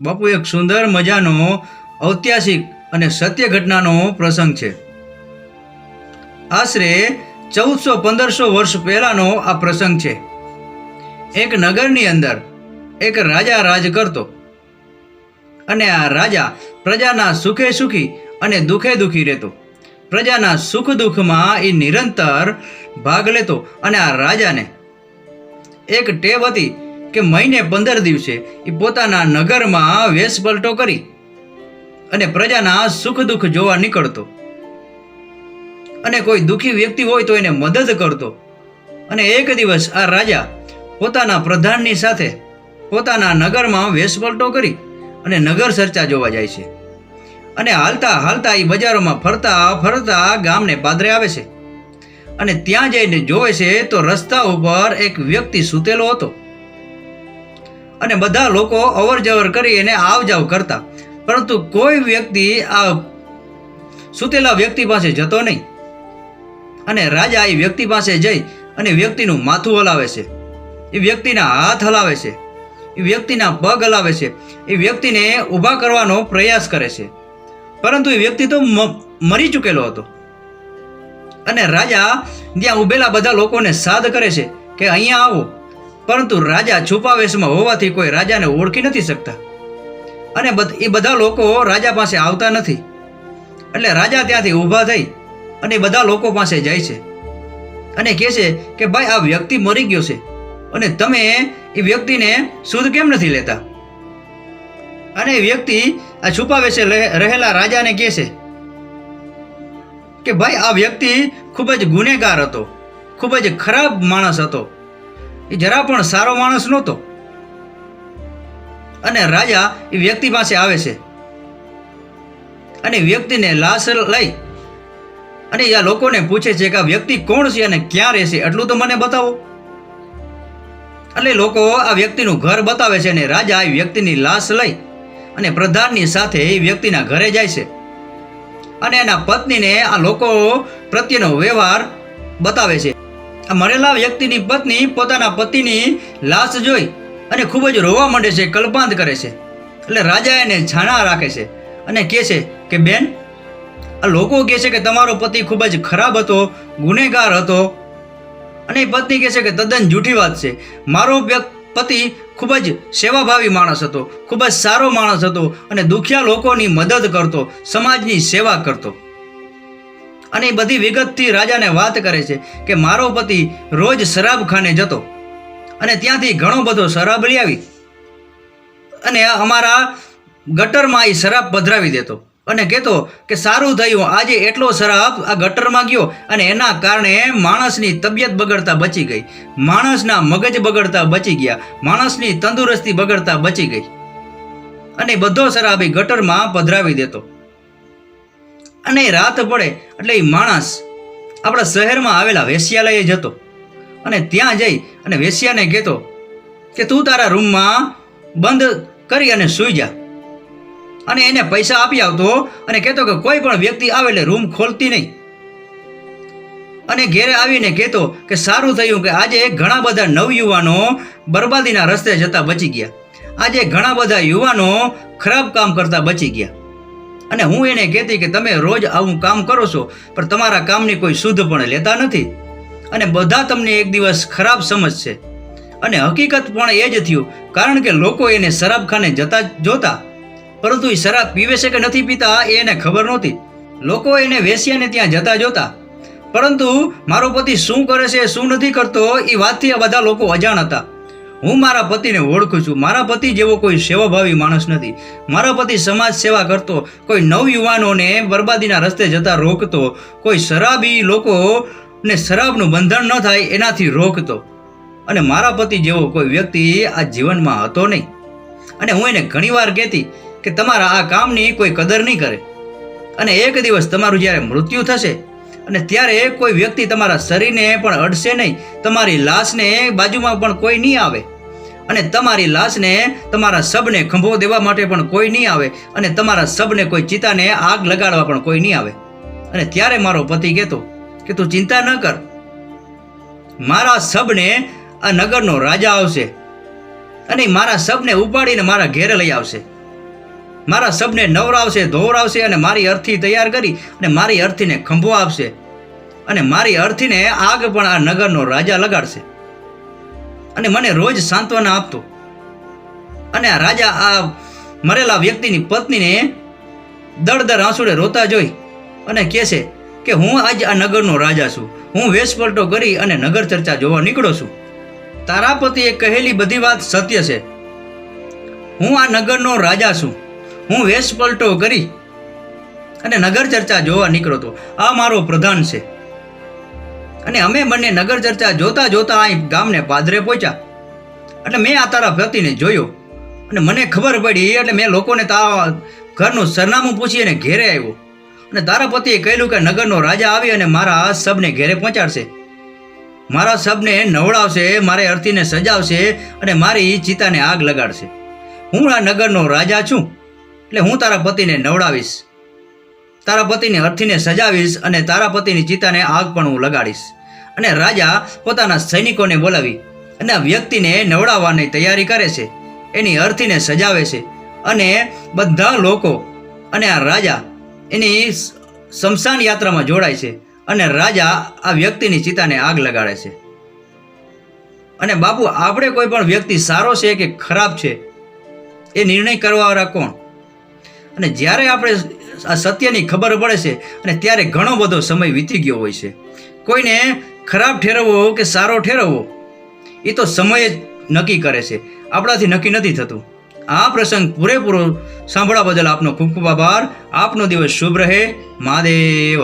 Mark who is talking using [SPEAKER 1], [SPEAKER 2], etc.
[SPEAKER 1] બાપુ, એક સુંદર મજાનો, ઐતિહાસિક અને સત્ય ઘટનાનો પ્રસંગ છે. આશરે ચૌદસો પંદરસો વર્ષ પહેલાંનો આ પ્રસંગ છે. એક નગરની અંદર એક રાજા રાજ કરતો અને આ રાજા પ્રજાના સુખે સુખી અને દુઃખે દુઃખી રહેતો. પ્રજાના સુખ દુઃખમાં એ નિરંતર ભાગ લેતો અને આ રાજાને એક ટેવ હતી કે મહિને પંદર દિવસે એ પોતાના નગરમાં વેશપલટો કરી અને પ્રજાના સુખ દુઃખ જોવા નીકળતો. અને કોઈ દુઃખી વ્યક્તિ હોય તો એને મદદ કરતો. અને એક દિવસ આ રાજા પોતાના પ્રધાનની સાથે પોતાના નગરમાં વેશપલટો કરી અને નગર ચર્ચા જોવા જાય છે. અને હાલતા હાલતા એ બજારોમાં ફરતા ફરતા ગામને પાદરે આવે છે. અને ત્યાં જઈને જોવે છે તો રસ્તા ઉપર એક વ્યક્તિ સૂતેલો હતો. અને બધા લોકો અવર જવર કરી એને આવ જાવ કરતા. પરંતુ કોઈ વ્યક્તિ આ સૂતેલા વ્યક્તિ પાસે જતો નહીં. અને રાજા એ વ્યક્તિ પાસે જઈ અને વ્યક્તિનું માથું હલાવે છે. એ વ્યક્તિના હાથ હલાવે છે. એ વ્યક્તિના પગ હલાવે છે. એ વ્યક્તિને ઊભા કરવાનો પ્રયાસ કરે છે. પરંતુ એ વ્યક્તિ તો મરી ચૂકેલો હતો. અને રાજા ત્યાં ઊભેલા બધા લોકોને સાદ કરે છે કે અહીંયા આવો. પરંતુ રાજા છુપાવેશમાં હોવાથી કોઈ રાજાને ઓળખી નથી શકતા. અને એ બધા લોકો રાજા પાસે આવતા નથી. એટલે રાજા ત્યાંથી ઊભા થઈ અને બધા લોકો પાસે જાય છે. અને કહે છે કે, ભાઈ, આ વ્યક્તિ મરી ગયો છે. અને તમે એ વ્યક્તિને શુદ્ધ કેમ નથી લેતા? અને એ વ્યક્તિ આ છુપાવેશે રહે- રહેલા રાજાને કહે છે કે, ભાઈ, આ વ્યક્તિ ખૂબ જ ગુનેગાર હતો. ખૂબ જ ખરાબ માણસ હતો. એ જરા પણ સારો માણસ નહોતો. અને રાજા એ વ્યક્તિ પાસે આવે છે. અને વ્યક્તિને લાશ લઈ અને આ લોકોને પૂછે છે કે આ વ્યક્તિ કોણ છે અને ક્યાં રહેશે એટલું તો મને બતાવો. એટલે લોકો આ વ્યક્તિનું ઘર બતાવે છે અને રાજા એ વ્યક્તિની લાશ લઈ અને પ્રધાનની સાથે એ વ્યક્તિના ઘરે જાય છે. અને એના પત્નીને આ લોકો પ્રત્યેનો વ્યવહાર બતાવે છે. મરેલા વ્યક્તિની પત્ની પોતાના પતિની લાશ જોઈ અને ખૂબ જ રોવા માંડે છે, કલ્પાંત કરે છે. એટલે રાજા એને છાણા રાખે છે અને કહે છે કે, બેન, આ લોકો કહે છે કે તમારો પતિ ખૂબ જ ખરાબ હતો, ગુનેગાર હતો. અને એ પત્ની કહે છે કે, તદ્દન જૂઠી વાત છે. મારો પતિ ખૂબ જ સેવાભાવી માણસ હતો, ખૂબ જ સારો માણસ હતો અને દુખિયા લોકોની મદદ કરતો, સમાજની સેવા કરતો. અને એ બધી વિગતથી રાજાને વાત કરે છે કે મારો પતિ રોજ શરાબખાને જતો અને ત્યાંથી ઘણો બધો શરાબ લઈ આવી. અને અમારા ગટરમાં એ શરાબ પધરાવી દેતો અને કહેતો કે સારું થયું, આજે એટલો શરાબ આ ગટરમાં ગયો અને એના કારણે માણસની તબિયત બગડતા બચી ગઈ. માણસના મગજ બગડતા બચી ગયા, માણસની તંદુરસ્તી બગડતા બચી ગઈ. અને બધો શરાબ એ ગટરમાં પધરાવી દેતો. અને રાત પડે એટલે એ માણસ આપણા શહેરમાં આવેલા વેશ્યાલયે જતો. અને ત્યાં જઈ અને વેશ્યાને કહેતો કે તું તારા રૂમમાં બંધ કરી અને સૂઈ જા. અને એને પૈસા આપી આવતો અને કહેતો કે કોઈ પણ વ્યક્તિ આવે એટલે રૂમ ખોલતી નહીં. અને ઘેરે આવીને કહેતો કે સારું થયું કે આજે ઘણા બધા નવયુવાનો બરબાદીના રસ્તે જતા બચી ગયા. આજે ઘણા બધા યુવાનો ખરાબ કામ કરતા બચી ગયા. અને હું એને કહેતી કે તમે રોજ આવું કામ કરો છો, પણ તમારા કામની કોઈ શુદ્ધ પણ લેતા નથી. અને બધા તમને એક દિવસ ખરાબ સમજશે. અને હકીકત પણ એ જ થયું, કારણ કે લોકો એને શરાબખાને જતા જોતા. પરંતુ એ શરાબ પીવે છે કે નથી પીતા, એ એને ખબર નહોતી. લોકો એને વેસ્યાને ત્યાં જતા જોતા. પરંતુ મારો પતિ શું કરે છે, શું નથી કરતો, એ વાતથી આ બધા લોકો અજાણ હતા. હું મારા પતિને ઓળખું છું. મારા પતિ જેવો કોઈ સેવાભાવી માણસ નથી. મારા પતિ સમાજ સેવા કરતો, કોઈ નવયુવાનોને બરબાદીના રસ્તે જતા રોકતો, કોઈ શરાબી લોકોને શરાબનું બંધન ન થાય એનાથી રોકતો. અને મારા પતિ જેવો કોઈ વ્યક્તિ આ જીવનમાં હતો નહીં. અને હું એને ઘણીવાર કહેતી કે તમારા આ કામની કોઈ કદર નહીં કરે. અને એક દિવસ તમારું જ્યારે મૃત્યુ થશે અને ત્યારે કોઈ વ્યક્તિ તમારા શરીરને પણ અડશે નહીં. તમારી લાશને બાજુમાં પણ કોઈ નહીં આવે. અને તમારી લાશને તમારા શબને ખંભો દેવા માટે પણ કોઈ નહીં આવે. અને તમારા શબને કોઈ ચિતાને આગ લગાડવા પણ કોઈ નહીં આવે. અને ત્યારે મારો પતિ કહેતો કે તું ચિંતા ન કર. મારા શબને આ નગરનો રાજા આવશે. અને મારા શબને ઉપાડીને મારા ઘેરે લઈ આવશે. મારા સબને નવરાવશે, ધોવરાવશે અને મારી અર્થી તૈયાર કરી અને મારી અર્થીને ખંભો આપશે અને મારી અર્થીને આગ પણ આ નગરનો રાજા લગાડશે. અને મને રોજ સાંત્વના આપતો. અને આ રાજા આ મરેલા વ્યક્તિની પત્નીને દળદર આંસુડે રોતા જોઈ અને કહેશે કે હું આજ આ નગરનો રાજા છું. હું વેશપલટો કરી અને નગર ચર્ચા જોવા નીકળો છું. તારા પતિએ કહેલી બધી વાત સત્ય છે. હું આ નગરનો રાજા છું. હું વેશપલટો કરી અને નગર ચર્ચા જોવા નીકળ્યો હતો આ મારો પ્રધાન છે. અને અમે બંને નગર ચર્ચા જોતા જોતા અહીં ગામને પાદરે પહોંચ્યા. એટલે મેં આ તારા પતિને જોયો. અને મને ખબર પડી એટલે મેં લોકોને તારા ઘરનું સરનામું પૂછી અને ઘેરે આવ્યો. અને તારા પતિએ કહેલું કે નગરનો રાજા આવી અને મારા આ સબને ઘેરે પહોંચાડશે. મારા સબને નવડાવશે, મારે અર્થીને સજાવશે અને મારી ચિતાને આગ લગાડશે. હું આ નગરનો રાજા છું. એટલે હું તારા પતિને નવડાવીશ. તારા પતિની અર્થીને સજાવીશ અને તારા પતિની ચિતાને આગ પણ હું લગાડીશ. અને રાજા પોતાના સૈનિકોને બોલાવી અને આ વ્યક્તિને નવડાવવાની તૈયારી કરે છે. એની અર્થીને સજાવે છે અને બધા લોકો અને આ રાજા એની શમશાન યાત્રામાં જોડાય છે અને રાજા આ વ્યક્તિની ચિતાને આગ લગાડે છે. અને બાપુ, આપણે કોઈ પણ વ્યક્તિ સારો છે કે ખરાબ છે એ નિર્ણય કરવાવાળા કોણ? અને જ્યારે આપણે આ સત્યની ખબર પડે છે અને ત્યારે ઘણો બધો સમય વીતી ગયો હોય છે. કોઈને ખરાબ ઠેરવવો કે સારો ઠેરવવો એ તો સમય જ નક્કી કરે છે. આપણાથી નક્કી નથી થતું. આ પ્રસંગ પૂરેપૂરો સાંભળવા બદલ આપનો ખૂબ ખૂબ આભાર. આપનો દિવસ શુભ રહે. મહાદેવ